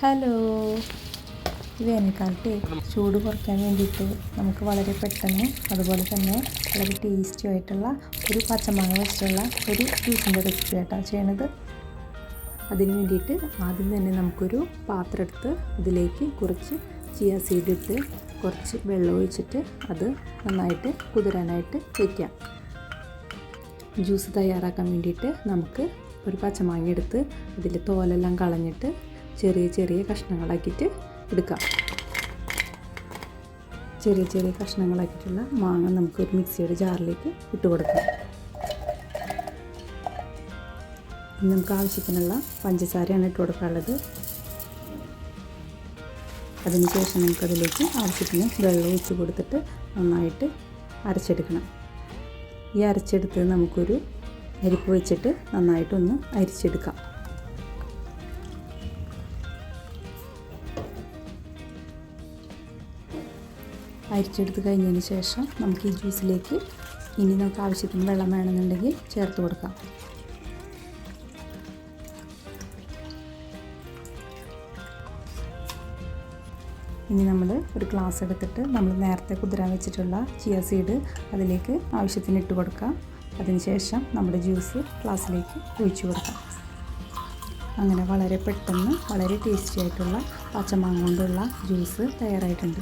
Hello. വേനൽക്കാലത്ത് ചൂട് കുറയ്ക്കാൻ വേണ്ടിയിട്ട് നമുക്ക് വളരെ പെട്ടെന്ന് അതുപോലെ തന്നെ വളരെ ടേസ്റ്റി ആയിട്ടുള്ള ഒരു പച്ചമാങ്ങ വെച്ചിട്ടുള്ള ഒരു ജ്യൂസിന്റെ റെസിപ്പി ആയിട്ടാണ് ചെയ്യണത്. അതിന് വേണ്ടിയിട്ട് ആദ്യം തന്നെ നമുക്കൊരു പാത്രം എടുത്ത് ഇതിലേക്ക് കുറച്ച് ചിയ സീഡ് ഇട്ട് കുറച്ച് വെള്ളം ഒഴിച്ചിട്ട് അത് നന്നായിട്ട് കുതിരാനായിട്ട് വയ്ക്കാം ജ്യൂസ് തയ്യാറാക്കാൻ വേണ്ടിയിട്ട് നമുക്ക് ഒരു പച്ചമാങ്ങ എടുത്ത് അതിൽ തോലെല്ലാം കളഞ്ഞിട്ട് ചെറിയ ചെറിയ കഷ്ണങ്ങളാക്കിയിട്ട് എടുക്കാം. ചെറിയ ചെറിയ കഷ്ണങ്ങളാക്കിയിട്ടുള്ള മാങ്ങ നമുക്ക് ഒരു മിക്സിയുടെ ജാറിലേക്ക് ഇട്ട് കൊടുക്കാം. നമുക്ക് ആവശ്യത്തിനുള്ള പഞ്ചസാരയാണ് ഇട്ട് കൊടുക്കാനുള്ളത്. അതിനുശേഷം നമുക്കതിലേക്ക് ആവശ്യത്തിന് വെള്ളം ഒഴിച്ച് കൊടുത്തിട്ട് നന്നായിട്ട് അരച്ചെടുക്കണം. ഈ അരച്ചെടുത്ത് നമുക്കൊരു അരിപ്പ് വെച്ചിട്ട് നന്നായിട്ടൊന്ന് അരിച്ചെടുക്കാം. അരിച്ചെടുത്ത് കഴിഞ്ഞതിന് ശേഷം നമുക്ക് ഈ ജ്യൂസിലേക്ക് ഇനി നമുക്ക് ആവശ്യത്തിന് വെള്ളം വേണമെന്നുണ്ടെങ്കിൽ ചേർത്ത് കൊടുക്കാം. ഇനി നമ്മൾ ഒരു ഗ്ലാസ് എടുത്തിട്ട് നമ്മൾ നേരത്തെ കുതിരാൻ വെച്ചിട്ടുള്ള ചിയ സീഡ് അതിലേക്ക് ആവശ്യത്തിന് ഇട്ട് കൊടുക്കാം. അതിനുശേഷം നമ്മുടെ ജ്യൂസ് ഗ്ലാസ്സിലേക്ക് ഒഴിച്ചു കൊടുക്കാം. അങ്ങനെ വളരെ പെട്ടെന്ന് വളരെ ടേസ്റ്റി ആയിട്ടുള്ള പച്ചമാങ്ങ കൊണ്ടുള്ള ജ്യൂസ് തയ്യാറായിട്ടുണ്ട്.